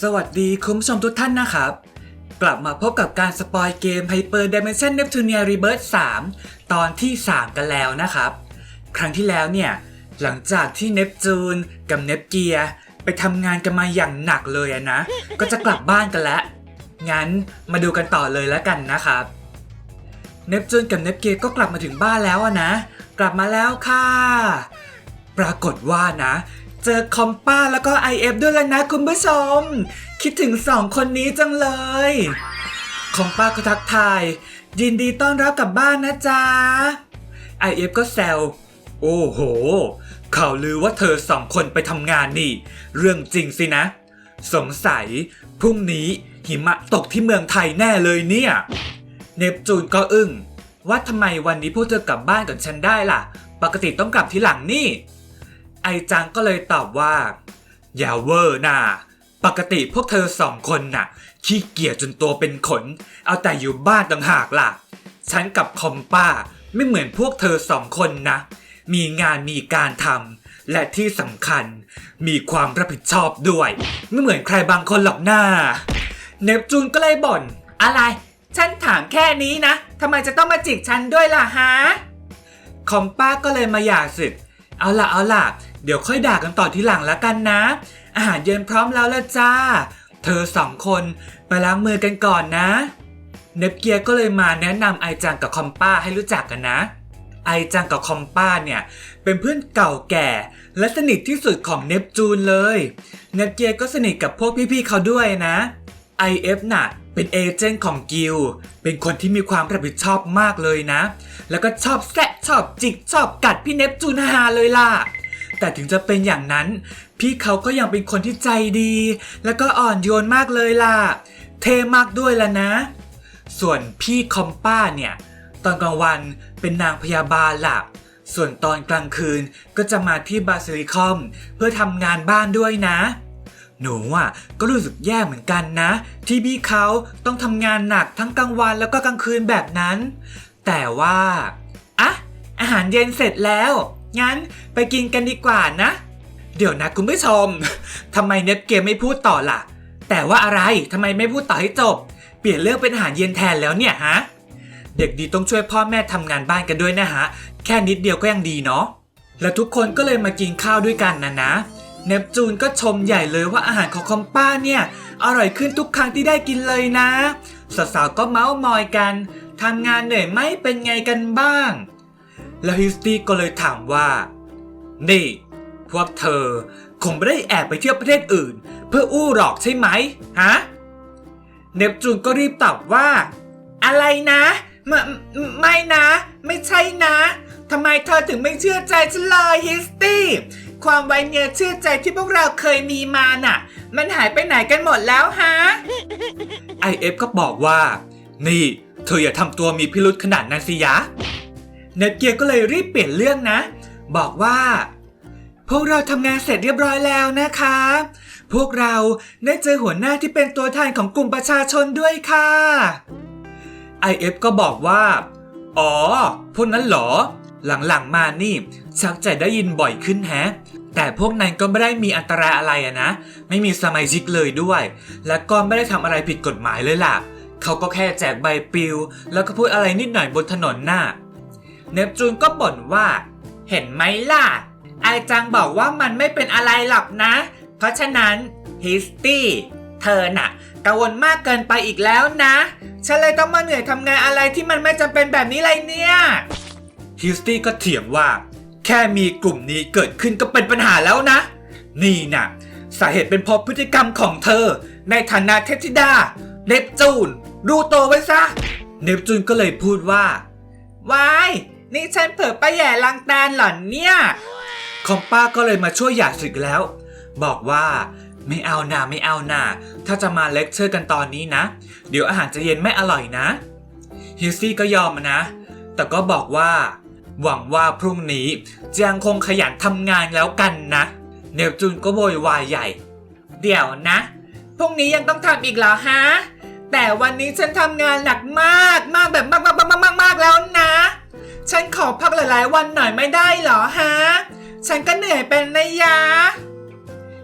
สวัสดีคุณผู้ชมทุกท่านนะครับ กลับมาพบกับการสปอยเกม Hyper Dimension Neptunia Rebirth 3 ตอนที่ 3 กันแล้วนะครับ ครั้งที่แล้วเนี่ย หลังจากที่เนปจูนกับเนปเกียไปทำงานกันมาอย่างหนักเลยนะ ก็จะกลับบ้านกันแล้ว งั้นมาดูกันต่อเลยแล้วกันนะครับ เนปจูนกับเนปเกียก็กลับมาถึงบ้านแล้วอะนะ กลับมาแล้วค่ะ ปรากฏว่านะ เจอคอมป้าแล้วก็ IF ด้วยแล้วนะคุณผู้ชม คิดถึงสองคนนี้จังเลย คอมป้าก็ทักทาย ยินดีต้อนรับกลับบ้านนะจ๊ะ IF ก็แซว โอ้โห ข่าวลือว่าเธอสองคนไปทำงานนี่ เรื่องจริงสินะ สงสัย พรุ่งนี้หิมะตกที่เมืองไทยแน่เลยเนี่ย เนปจูนก็อึ้งว่าทำไมวันนี้พวกเธอกลับบ้านกับฉันได้ล่ะ ปกติต้องกลับทีหลังนี่ ไอจังก็เลยตอบว่า อย่าเวอร์นะปกติพวกเธอสองคนน่ะ ขี้เกียจจนตัวเป็นขน เอาแต่อยู่บ้านต่างหากล่ะ ฉันกับคอมป้าไม่เหมือนพวกเธอสองคนนะ มีงานมีการทำและที่สำคัญ มีความรับผิดชอบด้วย ไม่เหมือนใครบางคนหรอกหน้า เนปจูนก็เลยบ่น อะไร ฉันถามแค่นี้นะทำไมจะต้องมาจิกฉันด้วยล่ะฮะคอมป้าก็เลยมาหย่าสึก เอาล่ะเอาล่ะ เดี๋ยวค่อยด่ากันต่อทีหลังแล้วกันนะ อาหารเย็นพร้อมแล้วละจ้า เธอสองคนไปล้างมือกันก่อนนะ เนปเกียก็เลยมาแนะนำไอจังกับคอมป้าให้รู้จักกันนะ ไอจังกับคอมป้าเนี่ย เป็นเพื่อนเก่าแก่ และสนิทที่สุดของเนปจูนเลย เนปเกียก็สนิทกับพวกพี่ๆเขาด้วยนะ IF น่ะเป็นเอเจนต์ของกิล เป็นคนที่มีความรับผิดชอบมากเลยนะ แล้วก็ชอบแซะชอบจิกชอบกัดพี่เนปจูนฮาเลยล่ะ แต่ถึงจะเป็นอย่างนั้น พี่เขาก็ยังเป็นคนที่ใจดี แล้วก็อ่อนโยนมากเลยล่ะ เท่มากด้วยล่ะนะ ส่วนพี่คอมป้าเนี่ย ตอนกลางวันเป็นนางพยาบาลหลักส่วนตอนกลางคืนก็จะมาที่บาซิลิคอม เพื่อทำงานบ้านด้วยนะ หนูอะก็รู้สึกแย่เหมือนกันนะ ที่พี่เขาต้องทำงานหนักทั้งกลางวันแล้วก็กลางคืนแบบนั้น แต่ว่า อะ อาหารเย็นเสร็จแล้ว งั้นไปกินกันดีกว่านะ เดี๋ยวนะคุณผู้ชมทำไมเน็ตเกมไม่พูดต่อล่ะ แต่ว่าอะไรทำไมไม่พูดต่อให้จบ เปลี่ยนเรื่องเป็นอาหารเย็นแทนแล้วเนี่ยฮะ เด็กดีต้องช่วยพ่อแม่ทำงานบ้านกันด้วยนะฮะ แค่นิดเดียวก็ยังดีเนาะ แล้วทุกคนก็เลยมากินข้าวด้วยกันนะนะเนปจูนก็ชมใหญ่เลยว่าอาหารของคอมป้าเนี่ย อร่อยขึ้นทุกครั้งที่ได้กินเลยนะ สาวๆก็เมาส์มอยกันทำงานเหนื่อยไหมเป็นไงกันบ้าง แล้วฮิสตี้ก็เลยถามว่า นี่ พวกเธอคงไม่ได้แอบไปเที่ยวประเทศอื่น เพื่ออู้หลอกใช่ไหมฮะ เนปจูนก็รีบตอบว่า อะไรนะไม่ไม่นะ ไม่ใช่นะทำไมเธอถึงไม่เชื่อใจฉันเลยฮิสตี้ความไว้เนื้อเชื่อใจที่พวกเราเคยมีมาน่ะ มันหายไปไหนกันหมดแล้วฮะ IF ก็บอกว่า นี่ เธออย่าทำตัวมีพิรุษขนาดนั้นสิยะ เนตเกียร์ก็เลยรีบเปลี่ยนเรื่องนะ บอกว่า พวกเราทำงานเสร็จเรียบร้อยแล้วนะคะ พวกเราได้เจอหัวหน้าที่เป็นตัวแทนของกลุ่มประชาชนด้วยค่ะ IF ก็บอกว่า อ๋อ พวกนั้นเหรอ หลังๆมานี่ ชักจะได้ยินบ่อยขึ้นแฮะ แต่พวกนั้นก็ไม่ได้มีอันตรายอะไรอะนะ ไม่มีสมาชิกเลยด้วย และก็ไม่ได้ทำอะไรผิดกฎหมายเลยล่ะ เขาก็แค่แจกใบปลิว แล้วก็พูดอะไรนิดหน่อยบนถนนน่ะ เนปจูนก็บ่นว่า เห็นไหมล่ะ ไอจังบอกว่ามันไม่เป็นอะไรหรอกนะ เพราะฉะนั้นฮิสตี้เธอน่ะ กังวลมากเกินไปอีกแล้วนะฉันเลยต้องมาเหนื่อยทำงานอะไรที่มันไม่จำเป็นแบบนี้เลยเนี่ยฮิสตี้ก็เถียงว่า แค่มีกลุ่มนี้เกิดขึ้นก็เป็นปัญหาแล้วนะ นี่น่ะ สาเหตุเป็นเพราะพฤติกรรมของเธอ ในฐานะเทพธิดา เนปจูนรู้ตัวไว้ซะ เนปจูนก็เลยพูดว่า วาย นี่ฉันเผลอไปแย่ลังแตนหล่อนเนี่ยคอมป้าก็เลยมาช่วยหย่าศึกแล้ว บอกว่าไม่เอานาไม่เอานาถ้าจะมาเลคเชอร์กันตอนนี้นะ เดี๋ยวอาหารจะเย็นไม่อร่อยนะฮิลซี่ก็ยอมนะ แต่ก็บอกว่า หวังว่าพรุ่งนี้จะยังคงขยันทำงานแล้วกันนะ เนปจูนก็โวยวายใหญ่ เดี๋ยวนะ พรุ่งนี้ยังต้องทำอีกเหรอฮะ แต่วันนี้ฉันทำงานหนักมากมากแบบมากมากมากมากมากแล้วนะ ฉันขอพักหลายๆ วันหน่อยไม่ได้เหรอฮะ ฉันก็เหนื่อยเป็นนะยะ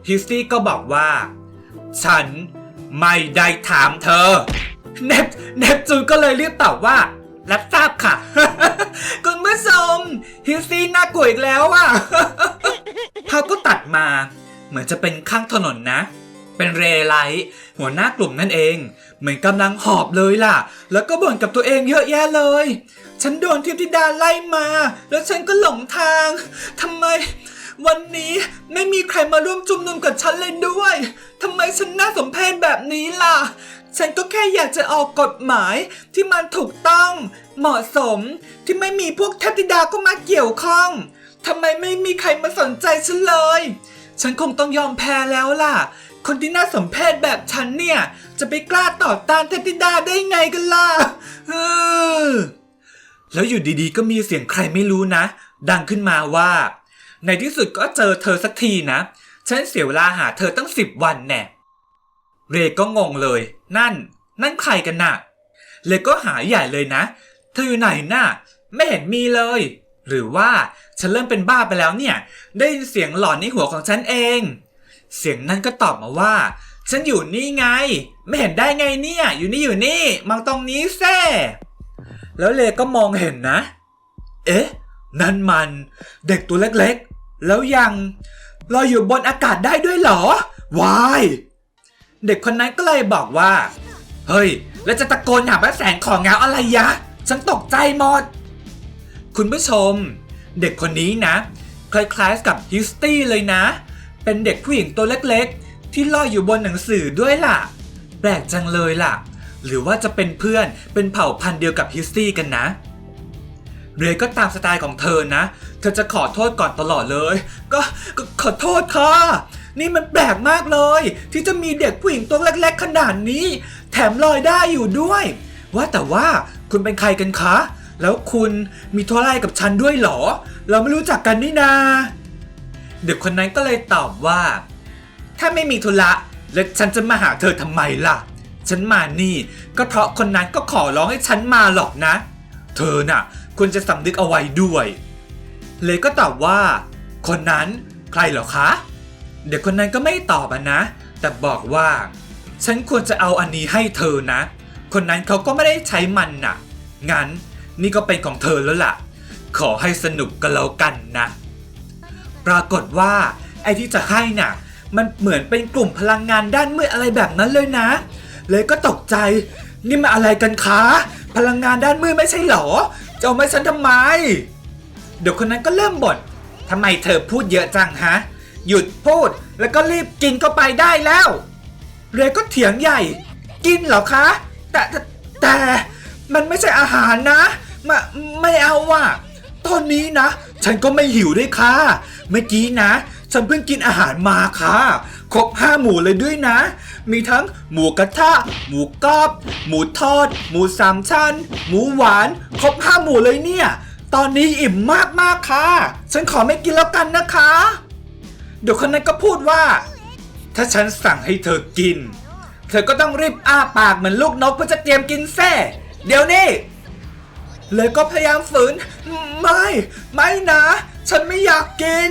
ฮิสตี้ก็บอกว่า ฉันไม่ได้ถามเธอ เนปเนปจูนก็เลยรีบตอบว่า รับทราบค่ะ คุณผู้ชมฮิสซี่น่ากลัวอีกแล้วอะภาพก็ตัดมา เหมือนจะเป็นข้างถนนนะ เป็นเรไลท์หัวหน้ากลุ่มนั่นเอง เหมือนกำลังหอบเลยล่ะ แล้วก็บ่นกับตัวเองเยอะแยะเลย ฉันโดนเทพธิดาไล่มา แล้วฉันก็หลงทางทำไม วันนี้ไม่มีใครมาร่วมจุมนุมกับฉันเลยด้วยทำไมฉันน่าสมเพชแบบนี้ล่ะ ฉันก็แค่อยากจะออกกฎหมายที่มันถูกต้องเหมาะสมที่ไม่มีพวกเทพธิดาก็มาเกี่ยวข้องทำไมไม่มีใครมาสนใจฉันเลย ฉันคงต้องยอมแพ้แล้วล่ะ คนที่น่าสมเพชแบบฉันเนี่ย จะไปกล้าต่อต้านเทพธิดาได้ไงกันล่ะเออ แล้วอยู่ดีๆ ก็มีเสียงใครไม่รู้นะ ดังขึ้นมาว่า ในที่สุดก็เจอเธอสักทีนะ ฉันเสียเวลาหาเธอตั้งสิบวันแน่เรก็งงเลย นั่น นั่นใครกันน่ะเลก็หาใหญ่เลยนะ เธออยู่ไหนน่ะ ไม่เห็นมีเลย หรือว่าฉันเริ่มเป็นบ้าไปแล้วเนี่ย ได้ยินเสียงหลอนในหัวของฉันเอง เสียงนั้นก็ตอบมาว่า ฉันอยู่นี่ไง ไม่เห็นได้ไงเนี่ย อยู่นี่อยู่นี่มองตรงนี้แซ่ แล้วเลก็มองเห็นนะ เอ๊ะ นั่นมันเด็กตัวเล็กๆ แล้วยังลอยอยู่บนอากาศได้ด้วยเหรอ วาย เด็กคนนั้นก็เลยบอกว่า เฮ้ย แล้วจะตะโกนหาพระแสงของเงาอะไรยะ ฉันตกใจหมด คุณผู้ชม เด็กคนนี้นะ คล้ายๆกับฮิสตี้เลยนะ เป็นเด็กผู้หญิงตัวเล็กๆ ที่ลอยอยู่บนหนังสือด้วยล่ะ แปลกจังเลยล่ะ หรือว่าจะเป็นเพื่อนเป็นเผ่าพันธุ์เดียวกับฮิสตี้กันนะ เรย์ก็ตามสไตล์ของเธอนะ เธอจะขอโทษก่อนตลอดเลย ก็ก็ขอโทษค่ะ นี่มันแปลกมากเลย ที่จะมีเด็กผู้หญิงตัวเล็กๆขนาดนี้ แถมลอยได้อยู่ด้วย ว่าแต่ว่าคุณเป็นใครกันคะ แล้วคุณมีโทรอะไรกับฉันด้วยเหรอ เราไม่รู้จักกันนี่นา เด็กคนนั้นก็เลยตอบว่า ถ้าไม่มีธุระแล้วฉันจะมาหาเธอทำไมล่ะ ฉันมานี่ ก็เพราะคนนั้นก็ขอร้องให้ฉันมาหรอกนะ เธอน่ะควรจะสำนึกเอาไว้ด้วย เลยก็ตอบว่า คนนั้นใครเหรอคะ เด็กคนนั้นก็ไม่ตอบนะ แต่บอกว่า ฉันควรจะเอาอันนี้ให้เธอนะ คนนั้นเขาก็ไม่ได้ใช้มันน่ะ งั้นนี่ก็เป็นของเธอแล้วล่ะ ขอให้สนุกกันแล้วกันนะ ปรากฏว่าไอ้ที่จะให้น่ะ มันเหมือนเป็นกลุ่มพลังงานด้านมืดอะไรแบบนั้นเลยนะ เลยก็ตกใจ นี่มันอะไรกันคะ พลังงานด้านมืดไม่ใช่เหรอ จะเอามาฉันทำไม เดี๋ยวคนนั้นก็เริ่มบ่นทำไมเธอพูดเยอะจังฮะ หยุดพูดแล้วก็รีบกินเข้าไปได้แล้วเรย์ก็เถียงใหญ่ กินเหรอคะ แต่แต่แต่มันไม่ใช่อาหารนะมาไม่เอาว่ะตอนนี้นะ ฉันก็ไม่หิวด้วยค่ะ เมื่อกี้นะ ฉันเพิ่งกินอาหารมาค่ะ ครบห้าหมูเลยด้วยนะ มีทั้งหมูกระทะ หมูกรอบ หมูทอด หมูสามชั้น หมูหวาน ครบห้าหมูเลยเนี่ย ตอนนี้อิ่มมากมากๆค่ะ ฉันขอไม่กินแล้วกันนะคะ เดี๋ยวคนนั้นก็พูดว่า ถ้าฉันสั่งให้เธอกิน เธอก็ต้องรีบอ้าปากเหมือนลูกนกเพื่อจะเตรียมกินแซ่เดี๋ยวนี้เลยก็พยายามฝืน ไม่ ไม่นะ ฉันไม่อยากกิน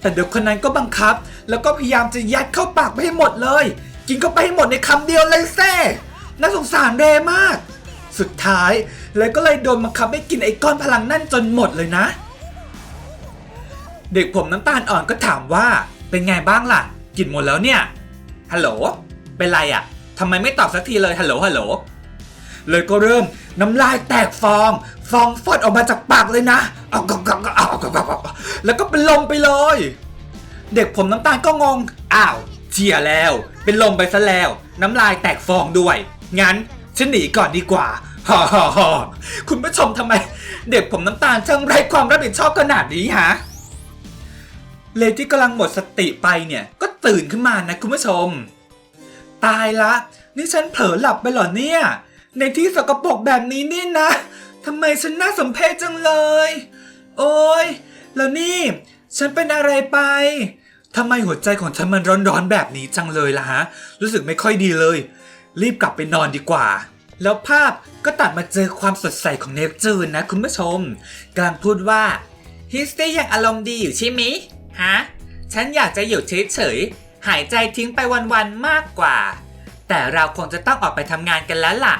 แต่เด็กคนนั้นก็บังคับ แล้วก็พยายามจะยัดเข้าปากไปให้หมดเลย กินเข้าไปให้หมดในคำเดียวเลยแซ่น่าสงสารเรมาก สุดท้าย เลยก็เลยโดนบังคับให้กินไอ้ก้อนพลังนั่นจนหมดเลยนะ เด็กผมน้ำตาลอ่อนก็ถามว่า เป็นไงบ้างล่ะ กินหมดแล้วเนี่ยฮัลโหลเป็นไรอะ่ะทำไมไม่ตอบสักทีเลยฮัลโหลฮัลโหล เลยก็เริ่มน้ำลายแตกฟอง ฟองฟอดออกมาจากปากเลยนะเอากกกเอากกกแล้วก็เป็นลมไปเลย เด็กผมน้ำตาลก็งง อ้าวเชียแล้ว เป็นลมไปซะแล้ว น้ำลายแตกฟองด้วย งั้นฉันหนีก่อนดีกว่าฮ่าฮ่าฮ่าคุณผู้ชมทำไม เด็กผมน้ำตาลช่างไร้ความรับผิดชอบขนาดนี้ฮะเลที่กำลังหมดสติไปเนี่ยก็ตื่นขึ้นมานะคุณผู้ชม ตายละ นี่ฉันเผลอหลับไปหรอเนี่ย ในที่สกปรกแบบนี้นี่นะทำไมฉันน่าสมเพชจังเลย โอ้ยแล้วนี่ ฉันเป็นอะไรไปทำไมหัวใจของฉันมันร้อนๆแบบนี้จังเลยล่ะฮะ รู้สึกไม่ค่อยดีเลย รีบกลับไปนอนดีกว่า แล้วภาพก็ตัดมาเจอความสดใสของเนปจูนนะคุณผู้ชมกำลังพูดว่าฮิสตี้ยังอารมณ์ดีอยู่ใช่ไหมฮะ ฉันอยากจะอยู่เฉยๆหายใจทิ้งไปวันๆมากกว่า แต่เราคงจะต้องออกไปทำงานกันแล้วล่ะ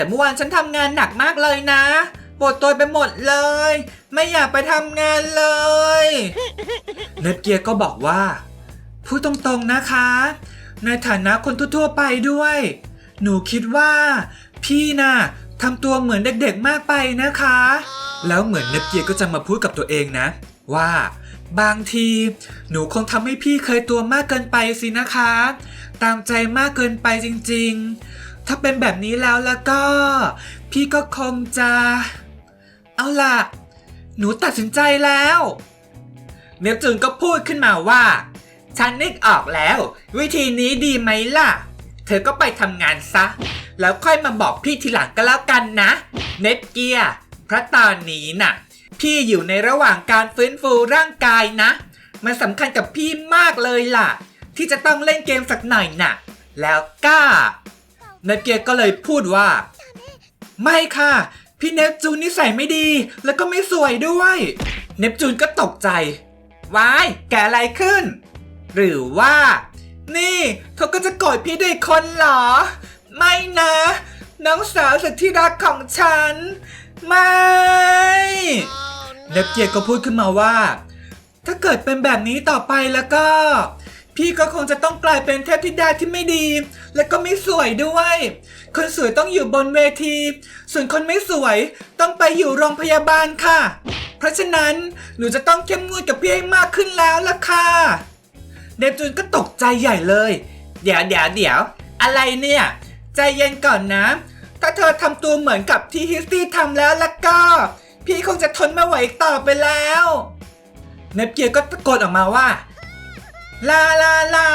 แต่เมื่อวานฉันทำงานหนักมากเลยนะปวดตัวไปหมดเลย ไม่อยากไปทำงานเลยเนบเกียร์ก็บอกว่า พูดตรงๆนะคะ ในฐานะคนทั่วๆไปด้วย หนูคิดว่า พี่น่ะทำตัวเหมือนเด็กๆมากไปนะคะ แล้วเหมือนเนบเกียร์ก็จะมาพูดกับตัวเองนะ ว่า บางที หนูคงทำให้พี่เคยตัวมากเกินไปสินะคะ ตามใจมากเกินไปจริง ๆ ถ้าเป็นแบบนี้แล้วแล้วก็ พี่ก็คงจะ เอาล่ะ หนูตัดสินใจแล้วเนปจูนก็พูดขึ้นมาว่า ฉันนึกออกแล้ว วิธีนี้ดีไหมล่ะ เธอก็ไปทำงานซะ แล้วค่อยมาบอกพี่ทีหลังก็แล้วกันนะ เน็ตเกียร์เพราะตอนนี้น่ะ พี่อยู่ในระหว่างการฟื้นฟูร่างกายนะ มันสำคัญกับพี่มากเลยล่ะ ที่จะต้องเล่นเกมสักหน่อยน่ะ แล้วก็ เนตเกียร์ก็เลยพูดว่า ไม่ค่ะ พี่เนปจูนนิสัยไม่ดี แล้วก็ไม่สวยด้วย เนปจูนก็ตกใจว้ายแกอะไรขึ้น หรือว่า นี่เขาก็จะโกรธพี่ด้วยคนเหรอ ไม่นะ น้องสาวสุดที่รักของฉัน ไม่เนปเกียร์ก็พูดขึ้นมาว่า ถ้าเกิดเป็นแบบนี้ต่อไปแล้วก็ พี่ก็คงจะต้องกลายเป็นเทพธิดาที่ไม่ดี และก็ไม่สวยด้วย คนสวยต้องอยู่บนเวที ส่วนคนไม่สวยต้องไปอยู่โรงพยาบาลค่ะ เพราะฉะนั้นหนูจะต้องเข้มงวดกับพี่ให้มากขึ้นแล้วล่ะค่ะเนปจูนก็ตกใจใหญ่เลย เดี๋ยวเดี๋ยวเดี๋ยวอะไรเนี่ย ใจเย็นก่อนนะ ถ้าเธอทำตัวเหมือนกับที่ฮิสตี้ทำแล้วล่ะก็ พี่คงจะทนไม่ไหวอีกต่อไปแล้ว เนปเกียก็ตะโกนออกมาว่า ลาลาลา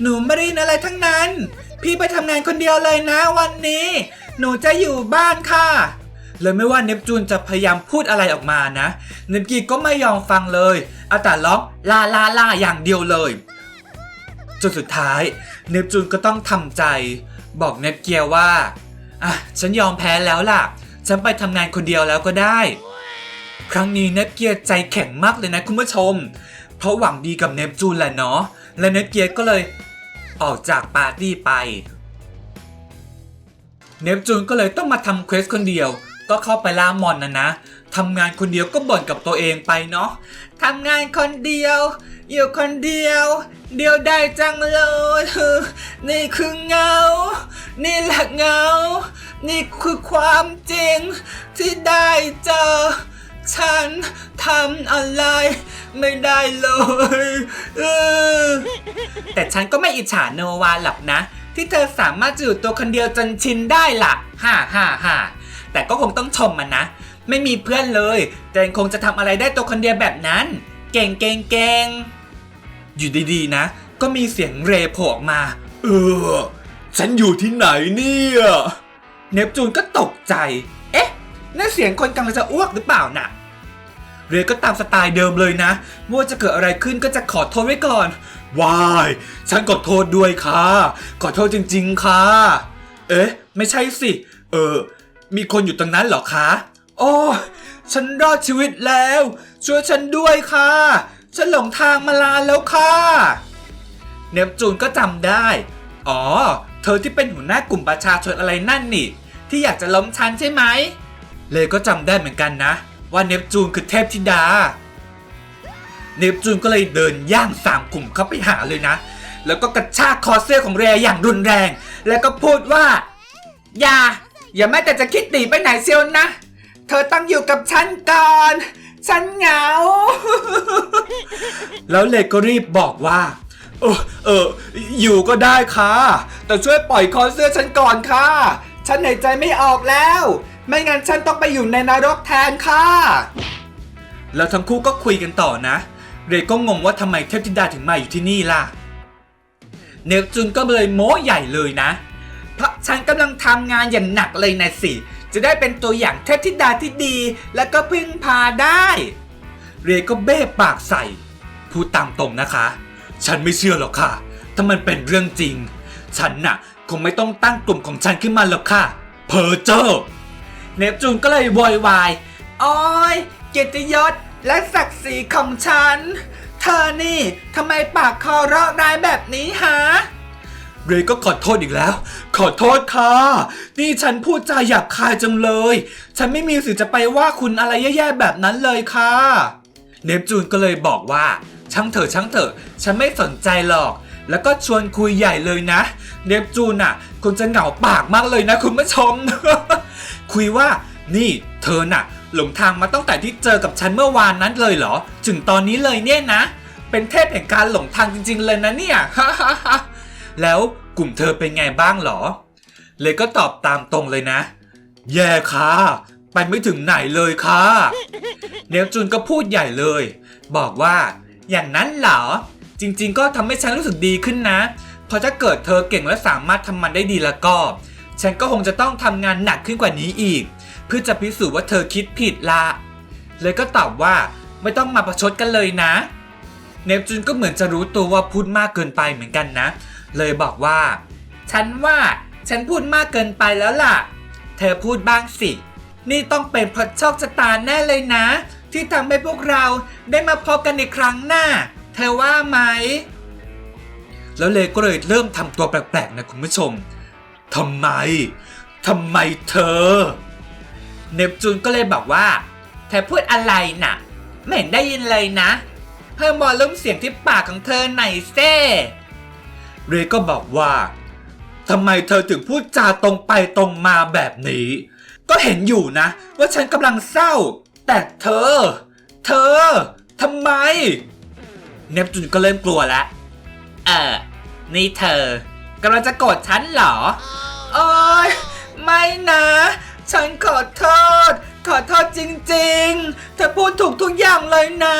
หนูไม่ได้ยินอะไรทั้งนั้น พี่ไปทำงานคนเดียวเลยนะวันนี้ หนูจะอยู่บ้านค่ะเลยไม่ว่าเนปจูนจะพยายามพูดอะไรออกมานะ เนปกีก็ไม่ยอมฟังเลยอาต่ร้องลาลาลาอย่างเดียวเลย จนสุดท้าย เนปจูนก็ต้องทำใจ บอกเนปเกียว่าอะฉันยอมแพ้แล้วล่ะ ฉันไปทำงานคนเดียวแล้วก็ได้ ครั้งนี้เนปเกียใจแข็งมากเลยนะคุณผู้ชม เพราะหวังดีกับเนปจูนแหละเนาะ และเนปเกียก็เลยออกจากปาร์ตี้ไป เนปจูนก็เลยต้องมาทำเควสคนเดียว ก็เข้าไปล่ามอนนะนะทำงานคนเดียวก็บ่นกับตัวเองไปเนาะทำงานคนเดียว อยู่คนเดียว เดียวได้จังเลยนี่คือเงา นี่แหละเงา นี่คือความจริงที่ได้เจอ ฉันทำอะไรไม่ได้เลยเออแต่ฉันก็ไม่อิจฉาโนวาหรอกนะ ที่เธอสามารถจะอยู่ตัวคนเดียวจนชินได้ล่ะฮ่าฮ่าฮ่าแต่ก็คงต้องชมมันนะ ไม่มีเพื่อนเลยแต่ยังคงจะทำอะไรได้ตัวคนเดียวแบบนั้น เก่งเก่งเก่งอยู่ดีๆนะ ก็มีเสียงเรโผล่ออกมา เออ ฉันอยู่ที่ไหนเนี่ย เนปจูนก็ตกใจ นั่นเสียงคนกำลังจะอ้วกหรือเปล่าน่ะเรก็ตามสไตล์เดิมเลยนะไม่ว่าจะเกิดอะไรขึ้นก็จะขอโทษไว้ก่อนวายฉันขอโทษด้วยค่ะ ขอโทษจริง ๆ ค่ะ เอ๊ะ ไม่ใช่สิ เออ มีคนอยู่ตรงนั้นเหรอคะโอ้ฉันรอดชีวิตแล้ว ช่วยฉันด้วยค่ะ ฉันหลงทางมาลาแล้วค่ะ เนปจูนก็จำได้ อ๋อ เธอที่เป็นหัวหน้ากลุ่มประชาชนอะไรนั่นนี่ ที่อยากจะล้มฉันใช่ไหม เลยก็จำได้เหมือนกันนะ ว่าเนปจูนคือเทพธิดา เนปจูนก็เลยเดินย่างสามกลุ่มเข้าไปหาเลยนะ แล้วก็กระชากคอเสื้อของเรย์อย่างรุนแรง แล้วก็พูดว่า อย่า อย่าแม้แต่จะคิดหนีไปไหนเชียวนะ เธอต้องอยู่กับฉันก่อน ฉันเหงา แล้วเลก็รีบบอกว่าเออเอออยู่ก็ได้ค่ะ แต่ช่วยปล่อยคอเสื้อฉันก่อนค่ะ ฉันหายใจไม่ออกแล้ว ไม่งั้นฉันต้องไปอยู่ในนรกแทนค่ะ แล้วทั้งคู่ก็คุยกันต่อนะ เรย์ก็งงว่าทำไมเทพธิดาถึงมาอยู่ที่นี่ล่ะ เนปจูนก็เลยโม้ใหญ่เลยนะ เพราะฉันกำลังทำงานอย่างหนักเลยนะสิ จะได้เป็นตัวอย่างเทพธิดาที่ดี และก็พึ่งพาได้ เรย์ก็เบ้ปากใส่ พูดตามตรงนะคะ ฉันไม่เชื่อหรอกค่ะ ถ้ามันเป็นเรื่องจริง ฉันน่ะ คงไม่ต้องตั้งกลุ่มของฉันขึ้นมาหรอกค่ะ เพอเจอร์ เนปจูนก็เลยโวยวายอ้ยเกียรติยศและศักดิ์ศรีของฉัน เธอนี่ทำไมปากคอเราะร้ายแบบนี้ฮะ เรย์ก็ขอโทษอีกแล้ว ขอโทษค่ะ นี่ฉันพูดจาหยาบคายจังเลย ฉันไม่มีสิทธิ์จะไปว่าคุณอะไรแย่ๆแบบนั้นเลยค่ะ เนปจูนก็เลยบอกว่า ช่างเถอะช่างเถอะ ฉันไม่สนใจหรอก แล้วก็ชวนคุยใหญ่เลยนะ เนปจูนอะ คงจะเหงาปากมากเลยนะคุณผู้ชม คุยว่า นี่เธอน่ะ หลงทางมาตั้งแต่ที่เจอกับฉันเมื่อวานนั้นเลยเหรอ ถึงตอนนี้เลยเนี่ยนะ เป็นเทพแห่งการหลงทางจริง ๆ เลยนะเนี่ย แล้วกลุ่มเธอเป็นไงบ้างเหรอ เลยก็ตอบตามตรงเลยนะ แย่ค่ะไปไม่ถึงไหนเลยค่ะเนปจูนก็พูดใหญ่เลย บอกว่า อย่างนั้นเหรอ จริง ๆ ก็ทำให้ฉันรู้สึกดีขึ้นนะ เพราะถ้าเกิดเธอเก่งและสามารถทำมันได้ดีแล้วก็ ฉันก็คงจะต้องทำงานหนักขึ้นกว่านี้อีก เพื่อจะพิสูจน์ว่าเธอคิดผิดละ เลยก็ตอบว่าไม่ต้องมาประชดกันเลยนะ เนปจูนก็เหมือนจะรู้ตัวว่าพูดมากเกินไปเหมือนกันนะ เลยบอกว่า ฉันว่าฉันพูดมากเกินไปแล้วล่ะ เธอพูดบ้างสิ นี่ต้องเป็นเพราะโชคชะตาแน่เลยนะ ที่ทำให้พวกเราได้มาพบกันในครั้งหน้า เธอว่าไหม แล้วเลก็เลยเริ่มทำตัวแปลกๆนะคุณผู้ชมทำไมทำไมเธอ เนปจูนก็เลยบอกว่าเธอพูดอะไรน่ะ ไม่เห็นได้ยินเลยนะ เพิ่มวอลลุ่มเสียงที่ปากของเธอหน่อยเซ่เรก็บอกว่าทำไมเธอถึงพูดจาตรงไปตรงมาแบบนี้ ก็เห็นอยู่นะ ว่าฉันกำลังเศร้า แต่เธอ เธอทำไม เนปจูนก็เริ่มกลัวแล้วเออ นี่เธอกำลังจะโกรธฉันเหรอ โอ้ยไม่นะ ฉันขอโทษ ขอโทษจริงๆ เธอพูดถูกทุกอย่างเลยนะ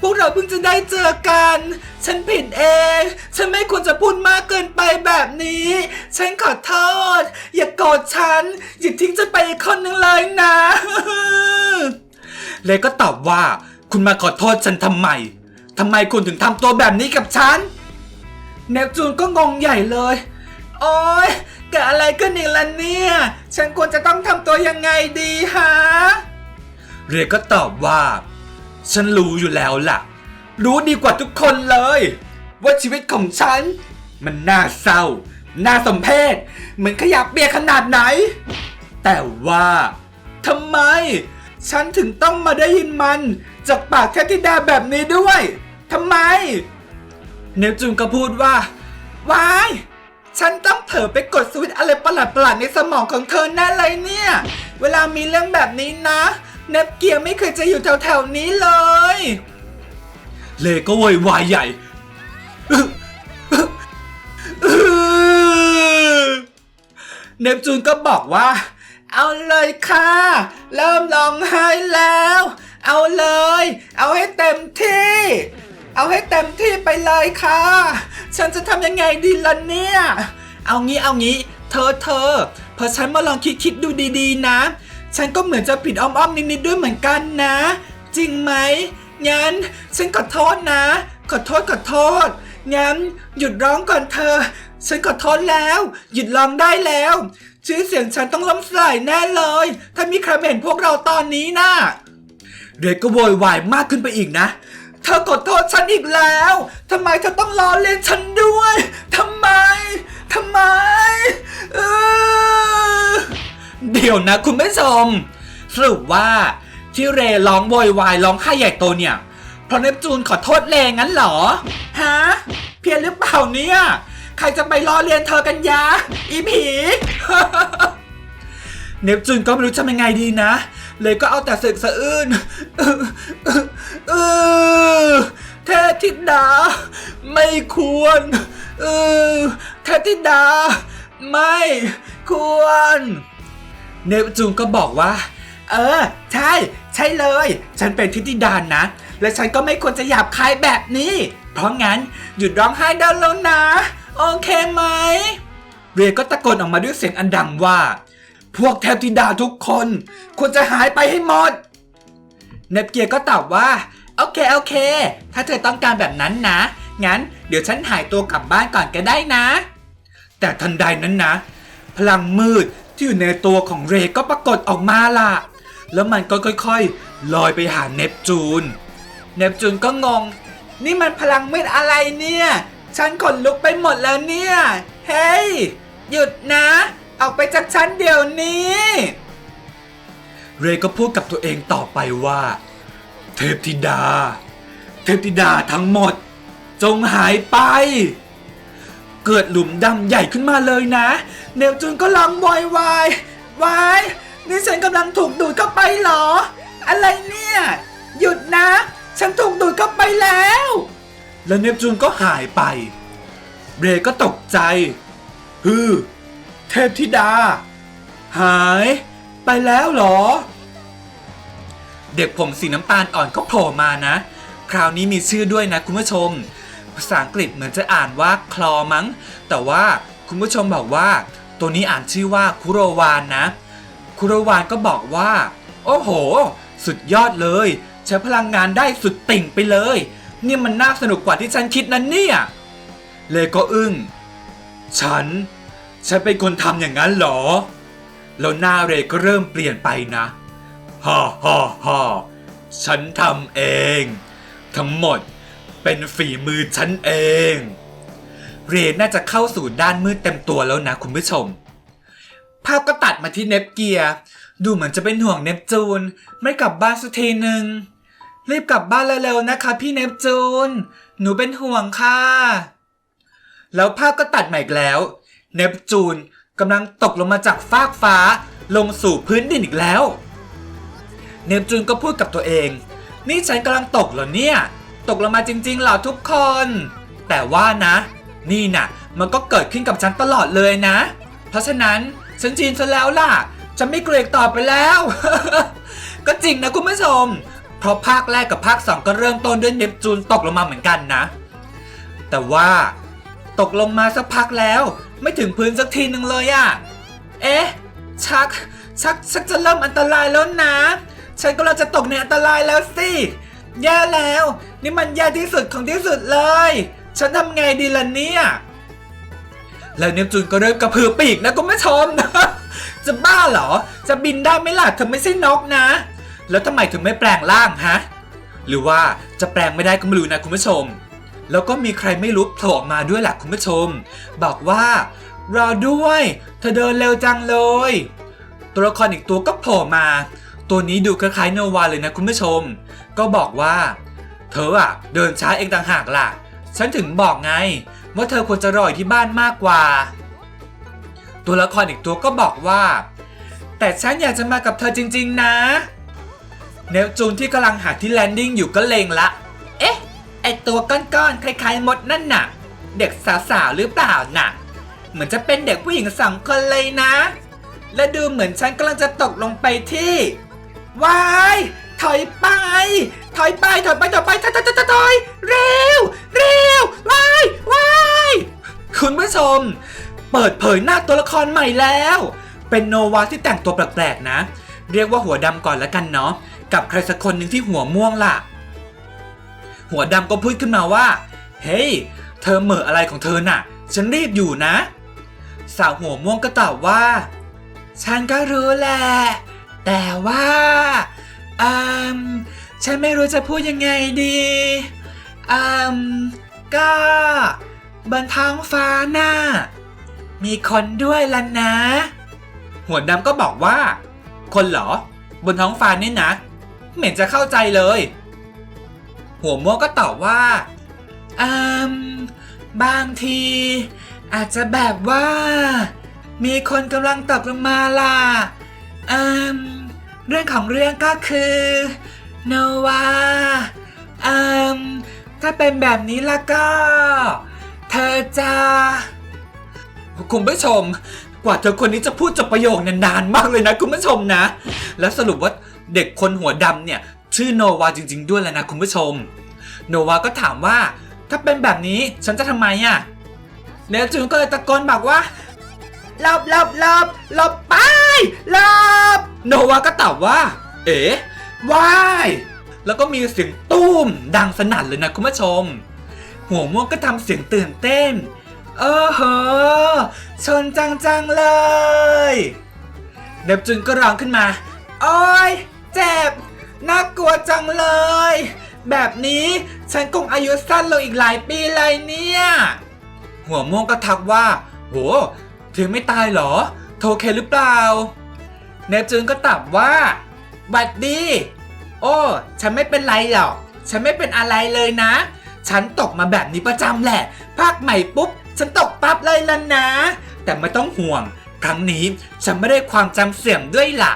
พวกเราเพิ่งจะได้เจอกัน ฉันผิดเอง ฉันไม่ควรจะพูดมากเกินไปแบบนี้ ฉันขอโทษ อย่าโกรธฉัน อย่าทิ้งฉันไปอีกคนนึงเลยนะ เลยก็ตอบว่า คุณมาขอโทษฉันทำไมทำไมคุณถึงทำตัวแบบนี้กับฉัน เนปจูนก็งงใหญ่เลย โอ๊ยเกิดอะไรขึ้นอีกล่ะเนี่ย ฉันควรจะต้องทำตัวยังไงดีฮะ เรย์ก็ตอบว่า ฉันรู้อยู่แล้วล่ะ รู้ดีกว่าทุกคนเลย ว่าชีวิตของฉัน มันน่าเศร้า น่าสมเพชเหมือนขยะเปียกขนาดไหน แต่ว่าทำไม ฉันถึงต้องมาได้ยินมัน จากปากเทพธิดาแบบนี้ด้วยทำไม เนปจูนก็พูดว่าวายฉันต้องเผลอไปกดสวิตอะไรประหลาดๆในสมองของเธอแน่เลยเนี่ย เวลามีเรื่องแบบนี้นะ เนปเกียร์ไม่เคยจะอยู่แถวๆนี้เลย เลก็โวยวายใหญ่เนปจูนก็บอกว่า เอาเลยค่ะ เริ่มร้องไห้แล้ว เอาเลย เอาให้เต็มที่ เอาให้เต็มที่ไปเลยค่ะ ฉันจะทำยังไงดีล่ะเนี่ย เอางี้เอางี้ เธอเธอพอฉันมาลองคิดคิดดูดีๆนะ ฉันก็เหมือนจะผิดอ้อมๆนิดๆด้วยเหมือนกันนะ จริงไหม งั้น ฉันขอโทษนะ ขอโทษขอโทษ งั้น หยุดร้องก่อนเธอ ฉันขอโทษแล้ว หยุดร้องได้แล้ว ชื่อเสียงฉันต้องล้มสลายแน่เลย ถ้ามีใครมาเห็นพวกเราตอนนี้นะเรย์ก็โวยวายมากขึ้นไปอีกนะ เธอขอโทษฉันอีกแล้วทำไมเธอต้องล้อเล่นฉันด้วยทำไมทำไมเออเดี๋ยวนะคุณผู้ชมสรุปว่าที่เรร้องโวยวายร้องไห้ใหญ่โตเนี่ยเพราะเนปจูนขอโทษเรย์งั้นเหรอฮะเพี้ยนหรือเปล่าเนี่ยใครจะไปล้อเลียนเธอกันยะอีผีเนปจูนก็ไม่รู้จะทำยังไงดีนะ เลยก็เอาแต่สึกสะอื้นเออเทพธิดา ไม่ควรเออเทพธิดา ไม่ควร เนปจูนก็บอกว่า เออ ใช่ ใช่เลย ฉันเป็นทิติดานนะ และฉันก็ไม่ควรจะหยาบคายแบบนี้ เพราะงั้นหยุดร้องไห้ได้แล้วนะ โอเคไหม เรย์ก็ตะโกนออกมาด้วยเสียงอันดังว่า พวกเทพธิดาทุกคน ควรจะหายไปให้หมด เนปเกียก็ตอบว่า โอเค โอเค ถ้าเธอต้องการแบบนั้นนะ งั้นเดี๋ยวฉันหายตัวกลับบ้านก่อนก็ได้นะ แต่ทันใดนั้นนะ พลังมืดที่อยู่ในตัวของเรก็ปรากฏออกมาล่ะ แล้วมันก็ค่อยๆ ลอยไปหาเนปจูน เนปจูนก็งง นี่มันพลังมืดอะไรเนี่ย ฉันขนลุกไปหมดแล้วเนี่ย เฮ้ย หยุดนะ ออกไปจากฉันเดี๋ยวนี้ เรย์ก็พูดกับตัวเองต่อไปว่า เทพธิดา เทพธิดาทั้งหมด จงหายไป เกิดหลุมดำใหญ่ขึ้นมาเลยนะ เนลจูนก็ร้องวอยวายวายนี่ฉันกำลังถูกดูดเข้าไปเหรอ อะไรเนี่ย หยุดนะ ฉันถูกดูดเข้าไปแล้ว แล้วเนปจูนก็หายไป เรย์ก็ตกใจฮือ เทพธิดา หายไปแล้วเหรอ เด็กผมสีน้ำตาลอ่อนก็โผล่มานะ คราวนี้มีชื่อด้วยนะคุณผู้ชม ภาษาอังกฤษเหมือนจะอ่านว่าคลอมั้ง แต่ว่าคุณผู้ชมบอกว่า ตัวนี้อ่านชื่อว่าคุโรวานนะ คุโรวานก็บอกว่า โอ้โห สุดยอดเลย ใช้พลังงานได้สุดติ่งไปเลย นี่มันน่าสนุกกว่าที่ฉันคิดนั้นเนี่ย เลก็อึ้งฉัน ฉันเป็นคนทำอย่างนั้นเหรอ แล้วหน้าเรก็เริ่มเปลี่ยนไปนะฮ่าฮ่าฮ่าฉันทำเอง ทั้งหมดเป็นฝีมือฉันเอง เรน่าจะเข้าสู่ด้านมืดเต็มตัวแล้วนะคุณผู้ชม ภาพก็ตัดมาที่เนปเกียร์ดูเหมือนจะเป็นห่วงเนปจูน ไม่กลับบ้านสักทีหนึ่งรีบกลับบ้านเร็วๆนะคะ พี่เนปจูน หนูเป็นห่วงค่ะ แล้วภาพก็ตัดมาอีกแล้ว เนปจูนกำลังตกลงมาจากฟากฟ้าลงสู่พื้นดินอีกแล้ว เนปจูนก็พูดกับตัวเอง นี่ฉันกำลังตกเหรอเนี่ย ตกลงมาจริงๆเหรอทุกคน แต่ว่านะ นี่น่ะ มันก็เกิดขึ้นกับฉันตลอดเลยนะ เพราะฉะนั้นฉันจีนซะแล้วล่ะจะไม่เกรงต่อไปแล้ว ก็จริงนะคุณผู้ชม เพราะภาคแรกกับภาค 2 ก็เริ่มต้นด้วยเนปจูนตกลงมาเหมือนกันนะ แต่ว่า ตกลงมาสักพักแล้ว ไม่ถึงพื้นสักทีหนึ่งเลยอะเอ๊ะ ชัก ชัก ชักจะเริ่มอันตรายแล้วนะ ฉันกำลังจะตกในอันตรายแล้วสิ แย่แล้ว นี่มันแย่ที่สุดของที่สุดเลย ฉันทำไงดีล่ะเนี่ย แล้วเนปจูนก็เริ่มกระพือปีกนะคุณผู้ชม จะบ้าเหรอ จะบินได้ไหมล่ะเธอไม่ใช่นกนะ แล้วทำไมถึงไม่แปลงร่างฮะ หรือว่าจะแปลงไม่ได้ก็ไม่รู้นะคุณผู้ชม แล้วก็มีใครไม่รู้โผล่ออกมาด้วยแหละคุณผู้ชม บอกว่า รอด้วย เธอเดินเร็วจังเลย ตัวละครอีกตัวก็โผล่มา ตัวนี้ดูคล้ายๆโนวาเลยนะคุณผู้ชม ก็บอกว่า เธออะเดินช้าเองต่างหากล่ะ ฉันถึงบอกไง ว่าเธอควรจะรออยู่ที่บ้านมากกว่า ตัวละครอีกตัวก็บอกว่า แต่ฉันอยากจะมากับเธอจริง ๆ นะเนลจูนที่กำลังหาที่แลนดิ้งอยู่ก็เลงละ เอ๊ะ ไอตัวก้อนๆคล้ายๆมดนั่นน่ะ เด็กสาวๆหรือเปล่าน่ะ เหมือนจะเป็นเด็กผู้หญิงสองคนเลยนะ และดูเหมือนฉันกำลังจะตกลงไปที่วายถอยไป ถอยไป ถอยไป ถอยไป ถอยถอยถอยถอยเร็ว เร็ววายวายคุณผู้ชม เปิดเผยหน้าตัวละครใหม่แล้ว เป็นโนวาที่แต่งตัวแปลกๆนะ เรียกว่าหัวดำก่อนล้วกันเนาะ กับใครสักคนหนึ่งที่หัวม่วงล่ะ หัวดำก็พูดขึ้นมาว่า เฮ้ย เธอเหม่ออะไรของเธอน่ะ ฉันรีบอยู่นะ สาวหัวม่วงก็ตอบว่า ฉันก็รู้แหละ แต่ว่าอืมฉันไม่รู้จะพูดยังไงดีอืมก็บนท้องฟ้าน่ะมีคนด้วยล่ะนะ หัวดำก็บอกว่า คนเหรอ บนท้องฟ้านี่นะ เหม็นจะเข้าใจเลย หัวม่วงก็ตอบว่าอืมบางที อาจจะแบบว่า มีคนกำลังตกลงมาล่ะอืมเรื่องของเรื่องก็คือโนวาอืมถ้าเป็นแบบนี้ล้วก็ เธอจะ คุณผู้ชม กว่าเธอคนนี้จะพูดจบประโยคเนี่ยนานมากเลยนะคุณผู้ชมนะ แล้วสรุปว่าเด็กคนหัวดำเนี่ย ชื่อโนวาจริง ๆ ด้วยแหละนะคุณผู้ชม โนวาก็ถามว่า ถ้าเป็นแบบนี้ฉันจะทำไมอะ่ะเนลจูนก็เลยตะโกนบอกว่าหลบหลบหลบหลบไปหลบโนวาก็ตอบว่า เอ๋ว้ายแล้วก็มีเสียงตุ้มดังสนั่นเลยนะคุณผู้ชม หัวม่วงก็ทำเสียงตื่นเต้นโอ้โหชนจังๆเลย เนปจูนก็ร้องขึ้นมา โอ้ยเจ็บ น่ากลัวจังเลย แบบนี้ฉันคงอายุสั้นลงอีกหลายปีเลยเนี่ย หัวม่วงก็ทักว่า โหเธอไม่ตายเหรอ โทเคหรือเปล่า เนปจูนก็ตอบว่า บัดดี โอ้ ฉันไม่เป็นไรหรอก ฉันไม่เป็นอะไรเลยนะ ฉันตกมาแบบนี้ประจำแหละ ภาคใหม่ปุ๊บ ฉันตกปั๊บเลยล่ะนะ แต่ไม่ต้องห่วง ครั้งนี้ฉันไม่ได้ความจำเสื่อมด้วยล่ะ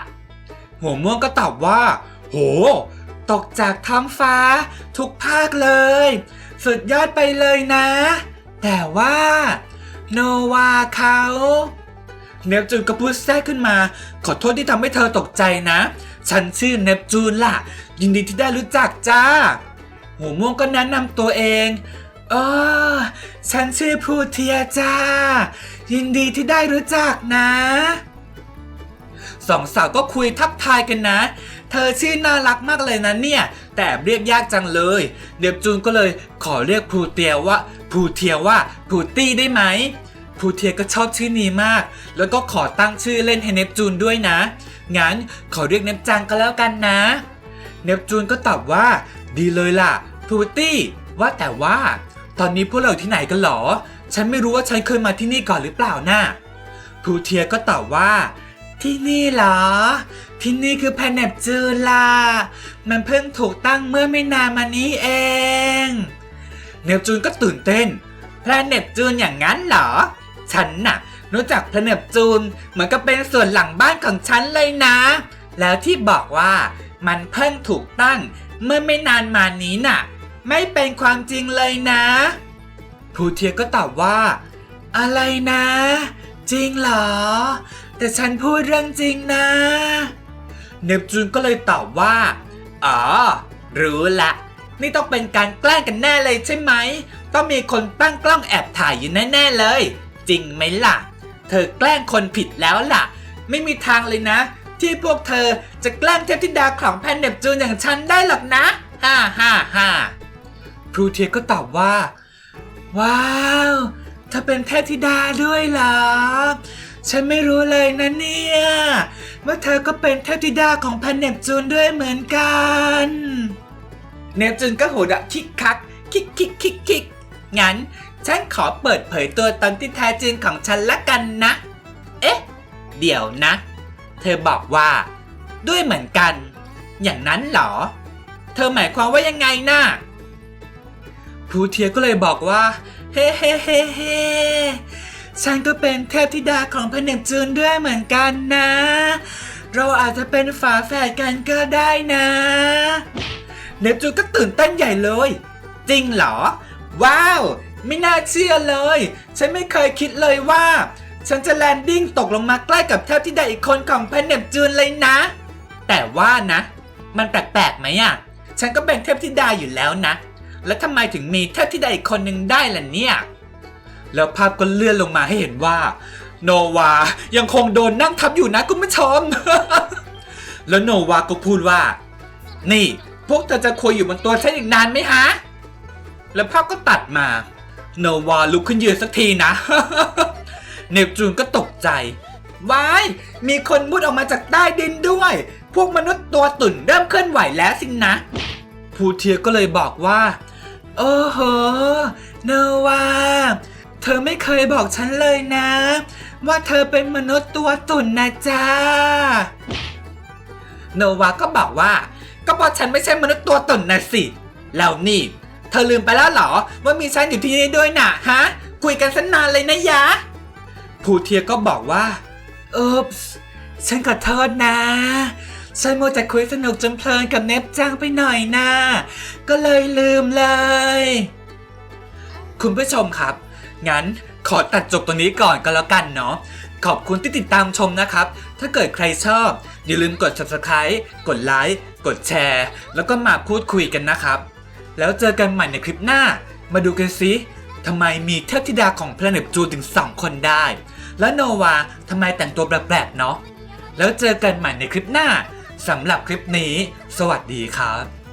หัวม่วงก็ตอบว่า โห ตกจากท้องฟ้า ทุกภาคเลย สุดยอดไปเลยนะ แต่ว่า โนวาเขาเนปจูนก็พูดแทรกขึ้นมา ขอโทษที่ทำให้เธอตกใจนะ ฉันชื่อเนปจูนล่ะ ยินดีที่ได้รู้จักจ้า หัวม่วงก็แนะนำตัวเองเออฉันชื่อพูเทียจ้า ยินดีที่ได้รู้จักนะ สองสาวก็คุยทักทายกันนะ เธอชื่อน่ารักมากเลยนะเนี่ย แต่เรียกยากจังเลยเนปจูนก็เลยขอเรียกพูเตียว่าพูเทียว่าพูตี้ได้ไหมพูเทียก็ชอบชื่อนี้มาก แล้วก็ขอตั้งชื่อเล่นให้เนปจูนด้วยนะ งั้นขอเรียกเนปจังก็แล้วกันนะ เนปจูนก็ตอบว่า ดีเลยล่ะพูตี้ว่าแต่ว่า ตอนนี้พวกเราอยู่ที่ไหนกันหรอ ฉันไม่รู้ว่าฉันเคยมาที่นี่ก่อนหรือเปล่านะ่ะพูเทียก็ตอบว่า ที่นี่เหรอ ที่นี่คือแพลเนปจูนล่ะมันเพิ่งถูกตั้งเมื่อไม่นานมานี้เอง เนปจูนก็ตื่นเต้น แพลเนปจูนอย่างนั้นเหรอ ฉันน่ะ รู้จักแพลเนปจูนเหมือนกับเป็นส่วนหลังบ้านของฉันเลยนะ แล้วที่บอกว่ามันเพิ่งถูกตั้งเมื่อไม่นานมานี้น่ะ ไม่เป็นความจริงเลยนะพูเทียก็ตอบว่า อะไรนะ จริงเหรอ แต่ฉันพูดเรื่องจริงนะ เนปจูนก็เลยตอบว่า อ๋อ รู้ละ นี่ต้องเป็นการแกล้งกันแน่เลยใช่ไหม ต้องมีคนตั้งกล้องแอบถ่ายอยู่แน่ๆเลย จริงไหมล่ะ เธอแกล้งคนผิดแล้วล่ะ ไม่มีทางเลยนะ ที่พวกเธอจะแกล้งเทพธิดาของแพนเนปจูนอย่างฉันได้หรอกนะฮ่าฮ่าฮ่าพรูเทียก็ตอบว่า ว้าว เธอเป็นเทพธิดาด้วยเหรอ ฉันไม่รู้เลยนะเนี่ยว่าเธอก็เป็นเทพธิดาของแพนเนปจูนด้วยเหมือนกัน เนปจูนก็หัวเราะคิกคัก คิกคิกคิกคิกงั้น ฉันขอเปิดเผยตัวตนที่แท้จริงของฉันละกันนะ เอ๊ะ เดี๋ยวนะ เธอบอกว่า ด้วยเหมือนกัน อย่างนั้นเหรอ เธอหมายความว่ายังไงนะ่ะพลูเทียก็เลยบอกว่า เฮ้เฮ้เฮ้เฮ้ ฉันก็เป็นเทพธิดาของแพนเนปจูนด้วยเหมือนกันนะ เราอาจจะเป็นฝาแฝดกันก็ได้นะเนปจูนก็ตื่นเต้นใหญ่เลย จริงเหรอ ว้าว ไม่น่าเชื่อเลย ฉันไม่เคยคิดเลยว่า ฉันจะแลนดิ้งตกลงมาใกล้กับเทพธิดาอีกคนของแพนเนปจูนเลยนะ แต่ว่านะ มันแปลกๆไหมอะ ฉันก็เป็นเทพธิดาอยู่แล้วนะ แล้วทำไมถึงมีเทพธิดาอีกคนหนึ่งได้ล่ะเนี่ย แล้วภาพก็เลื่อนลงมาให้เห็นว่า โนวายังคงโดนนั่งทับอยู่นะคุณผู้ชม แล้วโนวาก็พูดว่า นี่ พวกเธอจะคุยอยู่บนตัวฉันอีกนานไหมฮะ แล้วภาพก็ตัดมา โนวาลุกขึ้นยืนสักทีนะ เนปจูนก็ตกใจว้ายมีคนมุดออกมาจากใต้ดินด้วย พวกมนุษย์ตัวตุ่นเริ่มเคลื่อนไหวแล้วสินะพูเทียก็เลยบอกว่า โอ้โหโนวา เธอไม่เคยบอกฉันเลยนะ ว่าเธอเป็นมนุษย์ตัวตุ่นนะจ๊ะโนวาก็บอกว่า ก็เพราะฉันไม่ใช่มนุษย์ตัวตุ่นนะสิแล้วนี่ เธอลืมไปแล้วเหรอ ว่ามีฉันอยู่ที่นี่ด้วยน่ะฮะ คุยกันสนนานเลยนะยะพูเทียก็บอกว่า เอ๊บฉันขอโทษนะ ฉันโมัวแต่คุยสนุกจนเพลินกับเนบจังไปหน่อยนะ ก็เลยลืมเลย คุณผู้ชมครับ งั้นขอตัดจบตรงนี้ก่อนก็แล้วกันเนาะ ขอบคุณที่ติดตามชมนะครับ ถ้าเกิดใครชอบ อย่าลืมกด subscribe กดไลค์กดแชร์ แล้วก็มาพูดคุยกันนะครับ แล้วเจอกันใหม่ในคลิปหน้า มาดูกันสิทำไมมีเทพธิดาของแพลเนปจูนถึง 2 คนได้ แล้วโนวาทำไมแต่งตัวแปลกๆเนาะแล้วเจอกันใหม่ในคลิปหน้าสำหรับคลิปนี้ สวัสดีครับ